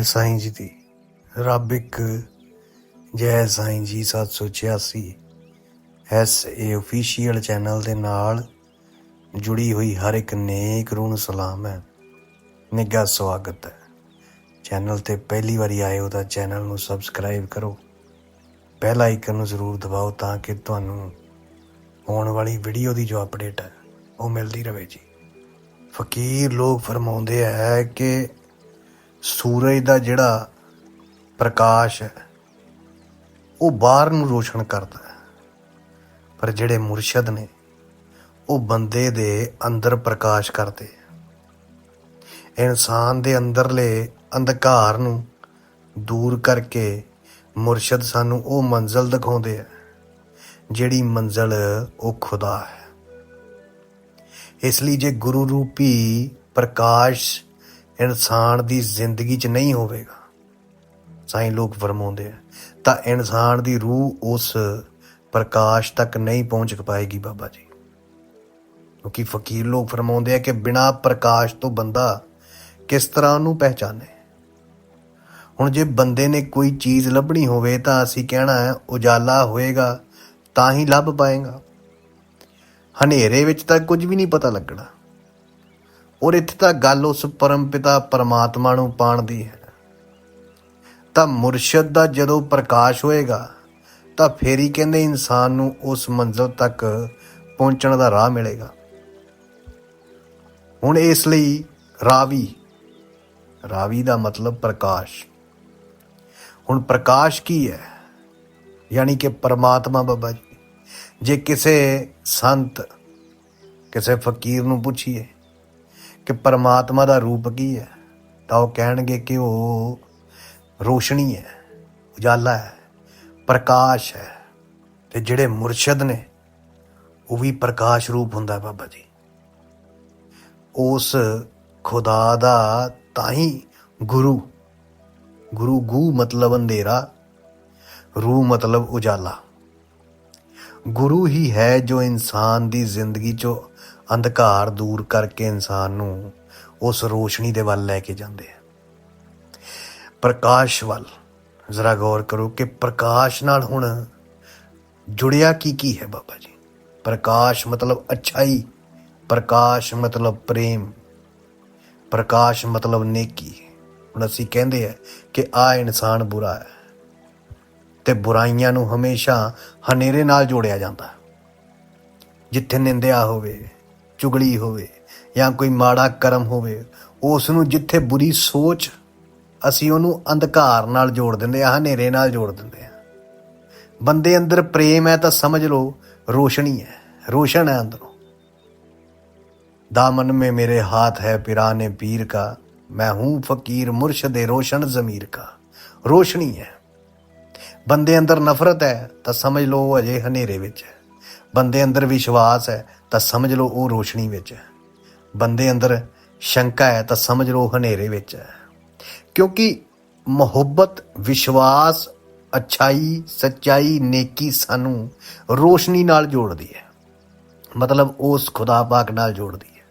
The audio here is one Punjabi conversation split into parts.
ਜੈ ਸਾਈਂ ਜੀ ਦੀ। ਰੱਬ ਇੱਕ ਜੈ ਸਾਈਂ ਜੀ 786 ਐਸ ਏ ਅਫੀਸ਼ੀਅਲ ਚੈਨਲ ਦੇ ਨਾਲ ਜੁੜੀ ਹੋਈ ਹਰ ਇੱਕ ਨੇਕ ਰੂਹ ਨੂੰ ਸਲਾਮ ਹੈ। ਨਿੱਘਾ ਸਵਾਗਤ ਹੈ। ਚੈਨਲ ਤੇ ਪਹਿਲੀ ਵਾਰੀ ਆਏ ਹੋ ਤਾਂ ਚੈਨਲ ਨੂੰ ਸਬਸਕ੍ਰਾਈਬ ਕਰੋ। ਬੈਲ ਆਈਕਨ ਨੂੰ ਜ਼ਰੂਰ ਦਬਾਓ ਤਾਂ ਕਿ ਤੁਹਾਨੂੰ ਆਉਣ ਵਾਲੀ ਵੀਡੀਓ ਦੀ ਜੋ ਅਪਡੇਟ ਹੈ ਉਹ ਮਿਲਦੀ ਰਹੇ ਜੀ। ਫਕੀਰ ਲੋਕ ਫਰਮਾਉਂਦੇ ਹੈ ਕਿ ਸੂਰਜ ਦਾ ਜਿਹੜਾ ਪ੍ਰਕਾਸ਼ ਹੈ, ਉਹ ਬਾਹਰ ਨੂੰ ਰੋਸ਼ਨ ਕਰਦਾ ਹੈ। ਪਰ ਜਿਹੜੇ ਮੁਰਸ਼ਦ ਨੇ, ਉਹ ਬੰਦੇ ਦੇ ਅੰਦਰ ਪ੍ਰਕਾਸ਼ ਕਰਦੇ ਆ ਇਨਸਾਨ ਦੇ ਅੰਦਰਲੇ ਅੰਧਕਾਰ ਨੂੰ ਦੂਰ ਕਰਕੇ ਮੁਰਸ਼ਦ ਸਾਨੂੰ ਉਹ ਮੰਜ਼ਲ ਦਿਖਾਉਂਦੇ ਆ ਜਿਹੜੀ ਮੰਜ਼ਲ ਉਹ ਖੁਦਾ ਹੈ। ਇਸ ਲਈ ਜੇ ਗੁਰੂ ਰੂਪੀ ਪ੍ਰਕਾਸ਼ ਇਨਸਾਨ ਦੀ ਜ਼ਿੰਦਗੀ 'ਚ ਨਹੀਂ ਹੋਵੇਗਾ। ਸਾਈਂ ਲੋਕ ਫਰਮਾਉਂਦੇ ਆ। ਤਾਂ ਇਨਸਾਨ ਦੀ ਰੂਹ ਉਸ ਪ੍ਰਕਾਸ਼ ਤੱਕ ਨਹੀਂ ਪਹੁੰਚ ਪਾਏਗੀ ਬਾਬਾ ਜੀ। ਕਿਉਂਕਿ ਫਕੀਰ ਲੋਕ ਫਰਮਾਉਂਦੇ ਆ ਕਿ ਬਿਨਾ ਪ੍ਰਕਾਸ਼ ਤੋਂ ਬੰਦਾ ਕਿਸ ਤਰ੍ਹਾਂ ਉਹਨੂੰ ਪਹਿਚਾਨੇ? ਹੁਣ ਜੇ ਬੰਦੇ ਨੇ ਕੋਈ ਚੀਜ਼ ਲੱਭਣੀ ਹੋਵੇ ਤਾਂ ਅਸੀਂ ਕਹਿਣਾ ਹੈ, ਉਜਾਲਾ ਹੋਏਗਾ, ਤਾਂ ਹੀ ਲੱਭ ਪਾਏਗਾ। ਹਨੇਰੇ ਵਿੱਚ ਤਾਂ ਕੁਝ ਵੀ ਨਹੀਂ ਪਤਾ ਲੱਗਣਾ। ਔਰ ਇੱਥੇ ਤਾਂ ਗੱਲ ਉਸ ਪਰਮਪਿਤਾ ਪਰਮਾਤਮਾ ਨੂੰ ਪਾਣ ਦੀ ਹੈ। ਤਾਂ ਮੁਰਸ਼ਦ ਦਾ ਜਦੋਂ ਪ੍ਰਕਾਸ਼ ਹੋਏਗਾ, ਤਾਂ ਫੇਰ ਹੀ ਕਹਿੰਦੇ ਇਨਸਾਨ ਨੂੰ ਉਸ ਮੰਜ਼ਲ ਤੱਕ ਪਹੁੰਚਣ ਦਾ ਰਾਹ ਮਿਲੇਗਾ। ਹੁਣ ਇਸ ਲਈ ਰਾਵੀ ਰਾਵੀ ਦਾ ਮਤਲਬ ਪ੍ਰਕਾਸ਼। ਹੁਣ ਪ੍ਰਕਾਸ਼ ਕੀ ਹੈ? ਯਾਨੀ ਕਿ ਪਰਮਾਤਮਾ ਬਾਬਾ ਜੀ, ਜੇ ਕਿਸੇ ਸੰਤ, ਕਿਸੇ ਫਕੀਰ ਨੂੰ ਪੁੱਛੀਏ ਕਿ ਪਰਮਾਤਮਾ ਦਾ ਰੂਪ ਕੀ ਹੈ? ਤਾਂ ਉਹ ਕਹਿਣਗੇ ਕਿ ਉਹ ਰੋਸ਼ਨੀ ਹੈ, ਉਜਾਲਾ ਹੈ, ਪ੍ਰਕਾਸ਼ ਹੈ। ਤੇ ਜਿਹੜੇ ਮੁਰਸ਼ਦ ਨੇ, ਉਹ ਵੀ ਪ੍ਰਕਾਸ਼ ਰੂਪ ਹੁੰਦਾ ਬਾਬਾ ਜੀ। ਉਸ ਖੁਦਾ ਦਾ ਤਾਂ ਹੀ ਗੁਰੂ ਗੁਰੂ ਗੂ ਮਤਲਬ ਅੰਧੇਰਾ ਰੂ ਮਤਲਬ ਉਜਾਲਾ। ਗੁਰੂ ਹੀ ਹੈ ਜੋ ਇਨਸਾਨ ਦੀ ਜ਼ਿੰਦਗੀ ਚੋਂ ਅੰਧਕਾਰ ਦੂਰ ਕਰਕੇ ਇਨਸਾਨ ਨੂੰ ਉਸ ਰੋਸ਼ਨੀ ਦੇ ਵੱਲ ਲੈ ਕੇ ਜਾਂਦੇ ਆ। ਪ੍ਰਕਾਸ਼ ਵੱਲ, ਜ਼ਰਾ ਗੌਰ ਕਰੋ ਕਿ ਪ੍ਰਕਾਸ਼ ਨਾਲ ਹੁਣ ਜੁੜਿਆ ਕੀ ਕੀ ਹੈ ਬਾਬਾ ਜੀ? ਪ੍ਰਕਾਸ਼ ਮਤਲਬ ਅੱਛਾਈ, ਪ੍ਰਕਾਸ਼ ਮਤਲਬ ਪ੍ਰੇਮ, ਪ੍ਰਕਾਸ਼ ਮਤਲਬ ਨੇਕੀ। ਹੁਣ ਅਸੀਂ ਕਹਿੰਦੇ ਆ ਕਿ ਆ ਇਨਸਾਨ ਬੁਰਾ ਹੈ ਤੇ ਬੁਰਾਈਆਂ ਨੂੰ ਹਮੇਸ਼ਾ ਹਨੇਰੇ ਨਾਲ ਜੋੜਿਆ ਜਾਂਦਾ। ਜਿੱਥੇ ਨਿੰਦਿਆ ਹੋਵੇ ਚੁਗਲੀ ਹੋਵੇ ਜਾਂ ਕੋਈ ਮਾੜਾ ਕਰਮ ਹੋਵੇ ਉਸ ਨੂੰ ਜਿੱਥੇ ਬੁਰੀ ਸੋਚ ਅਸੀਂ ਉਹਨੂੰ ਅੰਧਕਾਰ ਨਾਲ ਜੋੜ ਦਿੰਦੇ ਆ ਹਨੇਰੇ ਨਾਲ ਜੋੜ ਦਿੰਦੇ ਆ ਬੰਦੇ ਅੰਦਰ ਪ੍ਰੇਮ ਹੈ ਤਾਂ ਸਮਝ ਲਓ ਰੋਸ਼ਨੀ ਹੈ ਰੋਸ਼ਨ ਹੈ ਅੰਦਰੋਂ दामन में मेरे हाथ है पिराने पीर का मैं हूं फकीर मुर्शद रोशन जमीर का ਰੋਸ਼ਨੀ ਹੈ ਬੰਦੇ ਅੰਦਰ ਨਫ਼ਰਤ ਹੈ ਤਾਂ ਸਮਝ ਲਓ ਉਹ ਅਜੇ ਹਨੇਰੇ ਵਿੱਚ ਹੈ ਬੰਦੇ ਅੰਦਰ ਵਿਸ਼ਵਾਸ ਹੈ, ਤਾਂ ਸਮਝ ਲਓ ਉਹ ਰੋਸ਼ਨੀ ਵਿੱਚ ਹੈ। ਬੰਦੇ ਅੰਦਰ ਸ਼ੰਕਾ ਹੈ, ਤਾਂ ਸਮਝ ਲਓ ਹਨੇਰੇ ਵਿੱਚ ਹੈ। ਕਿਉਂਕਿ ਮੁਹੱਬਤ, ਵਿਸ਼ਵਾਸ, ਅਛਾਈ, ਸੱਚਾਈ, ਨੇਕੀ ਸਾਨੂੰ ਰੋਸ਼ਨੀ ਨਾਲ ਜੋੜਦੀ ਹੈ। ਮਤਲਬ ਉਸ ਖੁਦਾ ਪਾਕ ਨਾਲ ਜੋੜਦੀ ਹੈ।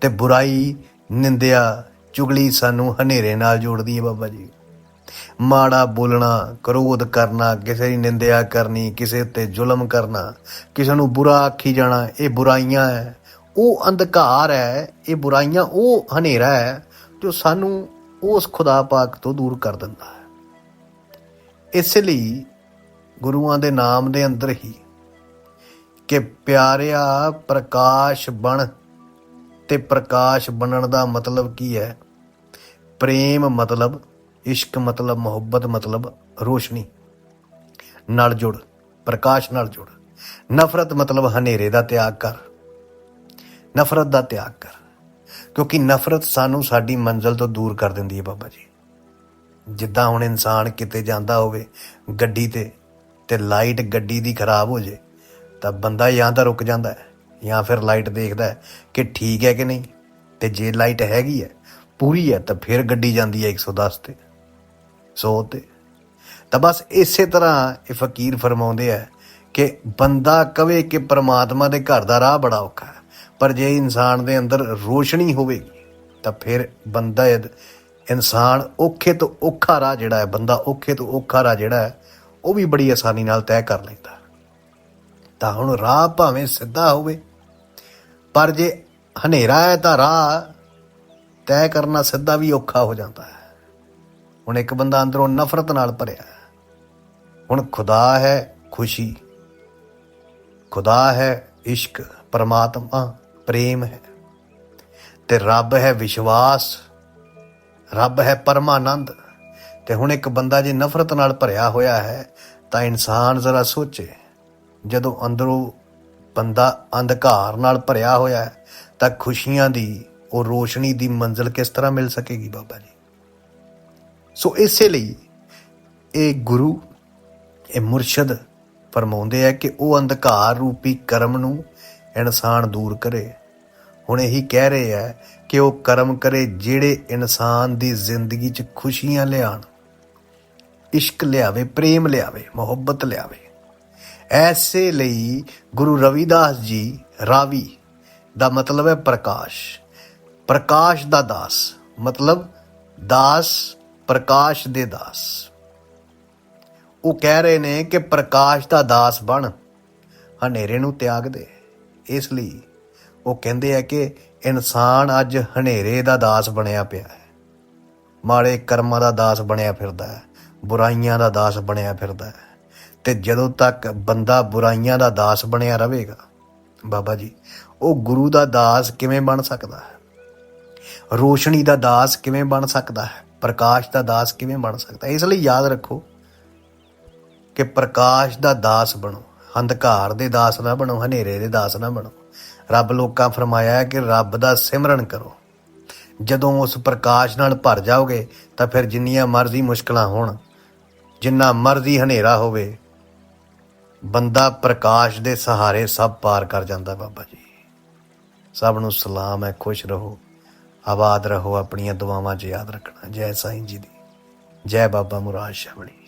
ਤੇ ਬੁਰਾਈ, ਨਿੰਦਿਆ, ਚੁਗਲੀ ਸਾਨੂੰ ਹਨੇਰੇ ਨਾਲ ਜੋੜਦੀ ਹੈ ਬਾਬਾ ਜੀ। ਮਾੜਾ ਬੋਲਣਾ, ਕ੍ਰੋਧ ਕਰਨਾ, ਕਿਸੇ ਦੀ ਨਿੰਦਿਆ ਕਰਨੀ, ਕਿਸੇ ਉੱਤੇ ਜ਼ੁਲਮ ਕਰਨਾ, ਕਿਸੇ ਨੂੰ ਬੁਰਾ ਆਖੀ ਜਾਣਾ, ਇਹ ਬੁਰਾਈਆਂ ਹੈ ਉਹ ਅੰਧਕਾਰ ਹੈ ਇਹ ਬੁਰਾਈਆਂ, ਉਹ ਹਨੇਰਾ ਹੈ ਜੋ ਸਾਨੂੰ ਉਸ ਖੁਦਾ ਪਾਕ ਤੋਂ ਦੂਰ ਕਰ ਦਿੰਦਾ ਹੈ। ਇਸ ਲਈ ਗੁਰੂਆਂ ਦੇ ਨਾਮ ਦੇ ਅੰਦਰ ਹੀ ਕਿ ਪਿਆਰਿਆ ਪ੍ਰਕਾਸ਼ ਬਣ ਤੇ ਪ੍ਰਕਾਸ਼ ਬਣਨ ਦਾ ਮਤਲਬ ਕੀ ਹੈ? ਪ੍ਰੇਮ ਮਤਲਬ ਇਸ਼ਕ ਮਤਲਬ, ਮੁਹੱਬਤ ਮਤਲਬ, ਰੋਸ਼ਨੀ। ਨਾਲ ਜੁੜ, ਪ੍ਰਕਾਸ਼ ਨਾਲ ਜੁੜ। ਨਫ਼ਰਤ ਮਤਲਬ ਹਨੇਰੇ ਦਾ ਤਿਆਗ ਕਰ। ਨਫ਼ਰਤ ਦਾ ਤਿਆਗ ਕਰ। ਕਿਉਂਕਿ ਨਫ਼ਰਤ ਸਾਨੂੰ ਸਾਡੀ ਮੰਜ਼ਲ ਤੋਂ ਦੂਰ ਕਰ ਦਿੰਦੀ ਹੈ ਬਾਬਾ ਜੀ। ਜਿੱਦਾਂ ਹੁਣ ਇਨਸਾਨ ਕਿਤੇ ਜਾਂਦਾ ਹੋਵੇ, ਗੱਡੀ ਤੇ ਤੇ ਲਾਈਟ ਗੱਡੀ ਦੀ ਖਰਾਬ ਹੋ ਜੇ, ਤਾਂ ਬੰਦਾ ਜਾਂ ਤਾਂ ਰੁਕ ਜਾਂਦਾ ਹੈ, ਜਾਂ ਫਿਰ ਲਾਈਟ ਦੇਖਦਾ ਹੈ ਕਿ ਠੀਕ ਹੈ ਕਿ ਨਹੀਂ। ਤੇ ਜੇ ਲਾਈਟ ਹੈਗੀ ਹੈ, ਪੂਰੀ ਹੈ, ਤਾਂ ਫਿਰ ਗੱਡੀ ਜਾਂਦੀ ਹੈ 110 ਤੇ। ਸੋ ਤੇ। ਤਾਂ ਬਸ ਇਸੇ ਤਰ੍ਹਾਂ ਇਹ ਫਕੀਰ ਫਰਮਾਉਂਦੇ ਆ ਕਿ ਬੰਦਾ ਕਵੇ ਕਿ ਪ੍ਰਮਾਤਮਾ ਦੇ ਘਰ ਦਾ ਰਾਹ ਬੜਾ ਔਖਾ ਹੈ, ਪਰ ਜੇ ਇਨਸਾਨ ਦੇ ਅੰਦਰ ਰੋਸ਼ਨੀ ਹੋਵੇਗੀ, ਤਾਂ ਫਿਰ ਬੰਦਾ ਇਨਸਾਨ ਔਖੇ ਤੋਂ ਔਖਾ ਰਾਹ ਜਿਹੜਾ ਹੈ, ਬੰਦਾ ਔਖੇ ਤੋਂ ਔਖਾ ਰਾਹ ਜਿਹੜਾ ਹੈ, ਉਹ ਵੀ ਬੜੀ ਆਸਾਨੀ ਨਾਲ ਤੈਅ ਕਰ ਲੈਂਦਾ ਤਾਂ ਹੁਣ ਰਾਹ ਭਾਵੇਂ ਸਿੱਧਾ ਹੋਵੇ, ਪਰ ਜੇ ਹਨੇਰਾ ਹੈ ਤਾਂ ਰਾਹ ਤੈਅ ਕਰਨਾ ਸਿੱਧਾ ਵੀ ਔਖਾ ਹੋ ਜਾਂਦਾ ਹੈ। ਹੁਣ ਇੱਕ ਬੰਦਾ ਅੰਦਰੋਂ ਨਫ਼ਰਤ ਨਾਲ ਭਰਿਆ ਹੁਣ ਖੁਦਾ ਹੈ ਖੁਸ਼ੀ। ਖੁਦਾ ਹੈ ਇਸ਼ਕ, ਪਰਮਾਤਮਾ, ਪ੍ਰੇਮ ਹੈ। ਤੇ ਰੱਬ ਹੈ ਵਿਸ਼ਵਾਸ, ਰੱਬ ਹੈ ਪਰਮਾਨੰਦ। ਤੇ ਹੁਣ ਇੱਕ ਬੰਦਾ ਜੇ ਨਫ਼ਰਤ ਨਾਲ ਭਰਿਆ ਹੋਇਆ ਹੈ, ਤਾਂ ਇਨਸਾਨ ਜ਼ਰਾ ਸੋਚੇ, ਜਦੋਂ ਅੰਦਰੋਂ ਬੰਦਾ ਅੰਧਕਾਰ ਨਾਲ ਭਰਿਆ ਹੋਇਆ ਹੈ, ਤਾਂ ਖੁਸ਼ੀਆਂ ਦੀ, ਉਹ ਰੋਸ਼ਨੀ ਦੀ ਮੰਜ਼ਿਲ ਕਿਸ ਤਰ੍ਹਾਂ ਮਿਲ ਸਕੇਗੀ ਬਾਬਾ ਜੀ? ਸੋ ਇਸੇ ਲਈ ਇਹ ਗੁਰੂ, ਇਹ ਮੁਰਸ਼ਦ ਫਰਮਾਉਂਦੇ ਆ ਕਿ ਉਹ ਅੰਧਕਾਰ ਰੂਪੀ ਕਰਮ ਨੂੰ ਇਨਸਾਨ ਦੂਰ ਕਰੇ। ਹੁਣ ਇਹੀ ਕਹਿ ਰਹੇ ਆ ਕਿ ਉਹ ਕਰਮ ਕਰੇ ਜਿਹੜੇ ਇਨਸਾਨ ਦੀ ਜ਼ਿੰਦਗੀ 'ਚ ਖੁਸ਼ੀਆਂ ਲਿਆਣ। ਇਸ਼ਕ ਲਿਆਵੇ, ਪ੍ਰੇਮ ਲਿਆਵੇ, ਮੁਹੱਬਤ ਲਿਆਵੇ। ਐਸੇ ਲਈ ਗੁਰੂ ਰਵਿਦਾਸ ਜੀ ਰਾਵੀ ਦਾ ਮਤਲਬ ਹੈ ਪ੍ਰਕਾਸ਼। ਪ੍ਰਕਾਸ਼ ਦਾ ਦਾਸ, ਮਤਲਬ ਦਾਸ ਪ੍ਰਕਾਸ਼ ਦੇ ਦਾਸ। ਉਹ ਕਹਿ ਰਹੇ ਨੇ ਕਿ ਪ੍ਰਕਾਸ਼ ਦਾ ਦਾਸ ਬਣ, ਹਨੇਰੇ ਨੂੰ ਤਿਆਗ ਦੇ। ਇਸ ਲਈ ਉਹ ਕਹਿੰਦੇ ਆ ਕਿ ਇਨਸਾਨ ਅੱਜ ਹਨੇਰੇ ਦਾ ਦਾਸ ਬਣਿਆ ਪਿਆ ਹੈ। ਮਾੜੇ ਕਰਮਾਂ ਦਾ ਦਾਸ ਬਣਿਆ ਫਿਰਦਾ ਹੈ, ਬੁਰਾਈਆਂ ਦਾ ਦਾਸ ਬਣਿਆ ਫਿਰਦਾ ਹੈ। ਤੇ ਜਦੋਂ ਤੱਕ ਬੰਦਾ ਬੁਰਾਈਆਂ ਦਾ ਦਾਸ ਬਣਿਆ ਰਹੇਗਾ, ਬਾਬਾ ਜੀ, ਉਹ ਗੁਰੂ ਦਾ ਦਾਸ ਕਿਵੇਂ ਬਣ ਸਕਦਾ ਹੈ? ਰੋਸ਼ਨੀ ਦਾ ਦਾਸ ਕਿਵੇਂ ਬਣ ਸਕਦਾ ਹੈ? ਪ੍ਰਕਾਸ਼ ਦਾ ਦਾਸ ਕਿਵੇਂ ਬਣ ਸਕਦਾ? ਇਸ ਲਈ ਯਾਦ ਰੱਖੋ ਕਿ ਪ੍ਰਕਾਸ਼ ਦਾ ਦਾਸ ਬਣੋ, ਅੰਧਕਾਰ ਦੇ ਦਾਸ ਨਾ ਬਣੋ, ਹਨੇਰੇ ਦੇ ਦਾਸ ਨਾ ਬਣੋ। ਰੱਬ ਲੋਕਾਂ ਫਰਮਾਇਆ ਹੈ ਕਿ ਰੱਬ ਦਾ ਸਿਮਰਨ ਕਰੋ। ਜਦੋਂ ਉਸ ਪ੍ਰਕਾਸ਼ ਨਾਲ ਭਰ ਜਾਓਗੇ, ਤਾਂ ਫਿਰ ਜਿੰਨੀਆਂ ਮਰਜ਼ੀ ਮੁਸ਼ਕਲਾਂ ਹੋਣ, ਜਿੰਨਾ ਮਰਜ਼ੀ ਹਨੇਰਾ ਹੋਵੇ, ਬੰਦਾ ਪ੍ਰਕਾਸ਼ ਦੇ ਸਹਾਰੇ ਸਭ ਪਾਰ ਕਰ ਜਾਂਦਾ ਬਾਬਾ ਜੀ। ਸਭ ਨੂੰ ਸਲਾਮ ਹੈ, ਖੁਸ਼ ਰਹੋ। ਆਬਾਦ ਰਹੋ, ਆਪਣੀਆਂ ਦੁਆਵਾਂ 'ਚ ਯਾਦ ਰੱਖਣਾ। ਜੈ ਸਾਈਂ ਜੀ ਦੀ। ਜੈ ਬਾਬਾ ਮੁਰਾਦ ਸ਼ਾਮਣੀ